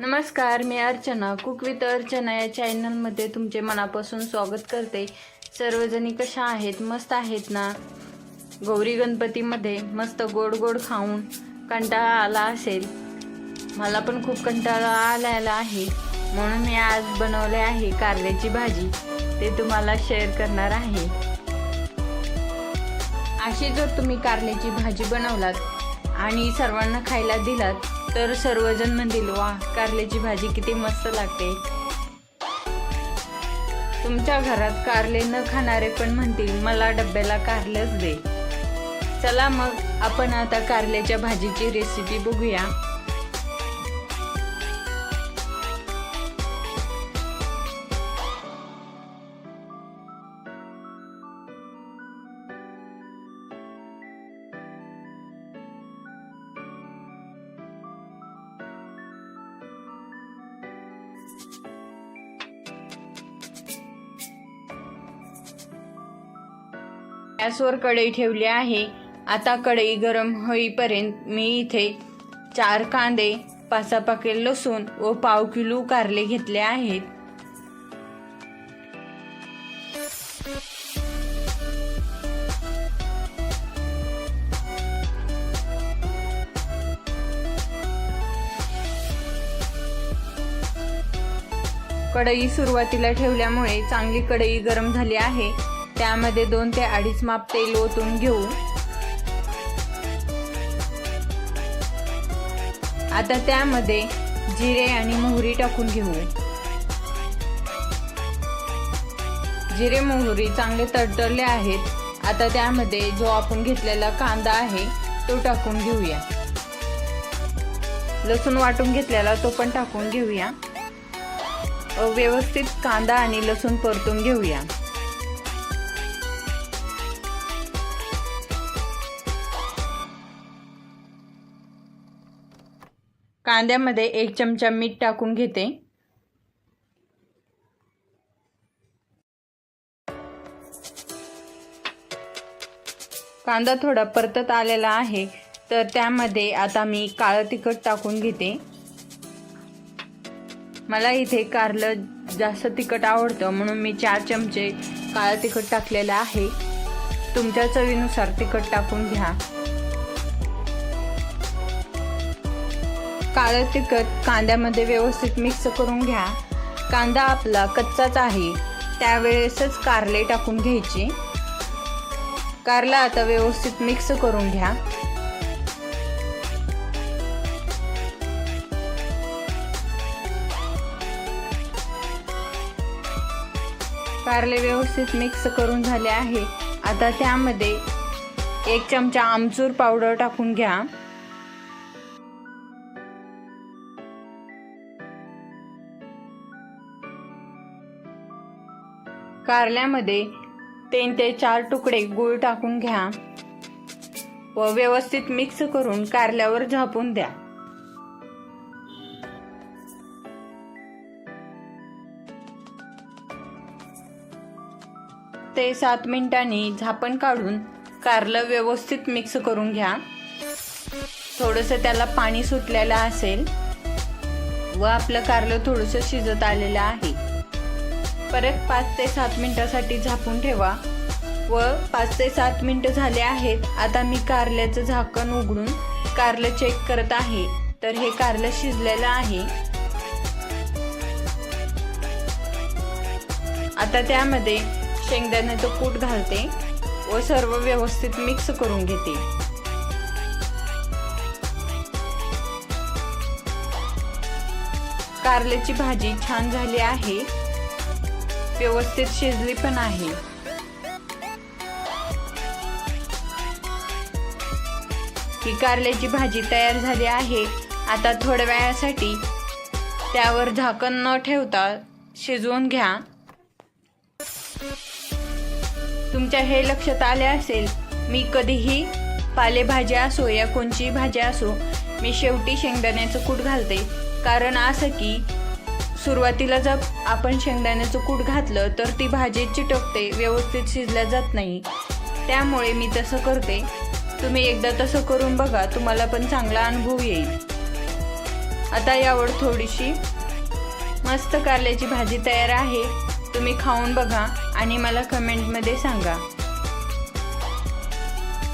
नमस्कार मी Archana cook with Archana या चॅनलमध्ये तुमचे मनापासून स्वागत करते. सर्वजणी कशा आहेत? मस्त आहेत ना? गौरी गणपतीमध्ये मस्त गोड गोड खाऊन कंटाळा आला असेल. मला पण खूप कंटाळा आलेला आहे. म्हणून मी आज बनवले आहे कारल्याची भाजी. ते तुम्हाला शेअर करणार आहे. अशी जर तुम्ही कारल्याची भाजी बनवलात आणि सर्वांना खायला दिलात तर सर्वजण म्हणतील वा कारल्याची भाजी किती मस्त लागते. तुमच्या घरात कारले न खाणारे पण म्हणतील मला डब्याला कारलंच दे. चला मग आपण आता कारल्याच्या भाजीची रेसिपी बघूया. गॅसवर कढई ठेवली आहे. आता कढई गरम होईपर्यंत मी इथे चार कांदे पाच पाकेल लसूण व पाव किलो कारले घेतले आहेत. कढई सुरुवातीला ठेवल्यामुळे चांगली कढई गरम झाली आहे. त्यामध्ये दोन ते अडीच माप तेल ओतून घेऊ. आता त्यामध्ये जिरे आणि मोहरी टाकून घेऊ. जिरे मोहरी चांगले तडतडले आहेत. आता त्यामध्ये जो आपण घेतलेला कांदा आहे तो टाकून घेऊया. लसूण वाटून घेतलेला तो पण टाकून घेऊया. व्यवस्थित कांदा आणि लसूण परतून घेऊया. कांद्यामध्ये एक चमचा मीठ टाकून घेते. कांदा थोडा परतत आलेला आहे तर त्यामध्ये आता मी काळं तिखट टाकून घेते. मला इथे कारलं जास्त तिखट आवडतं म्हणून मी चार चमचे काळं तिखट टाकलेलं आहे. तुमच्या चवीनुसार तिखट टाकून घ्या. काळं तिखट कांद्यामध्ये व्यवस्थित मिक्स करून घ्या. कांदा आपला कच्चाच आहे. त्यावेळेसच कारले टाकून घ्यायची. कारला आता व्यवस्थित मिक्स करून घ्या. कारले व्यवस्थित मिक्स करून झाले आहे. आता त्यामध्ये एक चमचा आमचूर पावडर टाकून घ्या. कारल्यामध्ये तीन ते चार तुकडे गूळ टाकून घ्या व व्यवस्थित मिक्स करून कारल्यावर झापून द्या. ते सात मिनिटांनी झापण काढून कारलं व्यवस्थित मिक्स करून घ्या. थोडंसं त्याला पाणी सुटलेलं असेल व आपलं कारलं थोडंसं शिजत आलेलं आहे. परत पाच ते सात मिनटासाठी झाकून ठेवा. व पाच ते सात मिनटं झाले आहेत. आता मी कारल्याचं झाकण उघडून कारलं चेक करत आहे. तर हे कारलं शिजलेलं आहे. आता त्यामध्ये शेंगदाण्याचं कूट घालते व सर्व व्यवस्थित मिक्स करून घेते. कारल्याची भाजी छान झाली आहे. व्यवस्थित शिजली पण आहे. ही कारल्याची भाजी तयार झाली आहे. आता थोड्या वेळासाठी त्यावर झाकण न ठेवता शिजवून घ्या. तुमच्या हे लक्षात आले असेल मी कधीही पालेभाज्या असो या कोणची भाज्या असो मी शेवटी शेंगदाण्याचं कूट घालते. कारण असं की सुरुवातीला जर आपण शेंगदाण्याचं कूट घातलं तर ती भाजी चिटकते व्यवस्थित शिजल्या जात नाही. त्यामुळे मी तसं करते. तुम्ही एकदा तसं करून बघा तुम्हाला पण चांगला अनुभव येईल. आता यावर थोडीशी मस्त कारल्याची भाजी तयार आहे. तुम्ही खाऊन बघा आणि मला कमेंटमध्ये सांगा.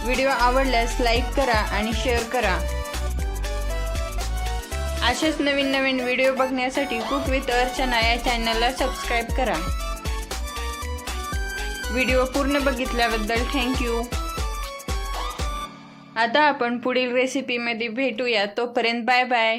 व्हिडिओ आवडल्यास लाईक करा आणि शेअर करा. असेच नवीन नवीन व्हिडिओ बघण्यासाठी कुक विथ अर्चना या चॅनलला सबस्क्राईब करा. व्हिडिओ पूर्ण बघितल्याबद्दल थँक्यू आता आपण पुढील रेसिपीमध्ये भेटूया. तोपर्यंत बाय बाय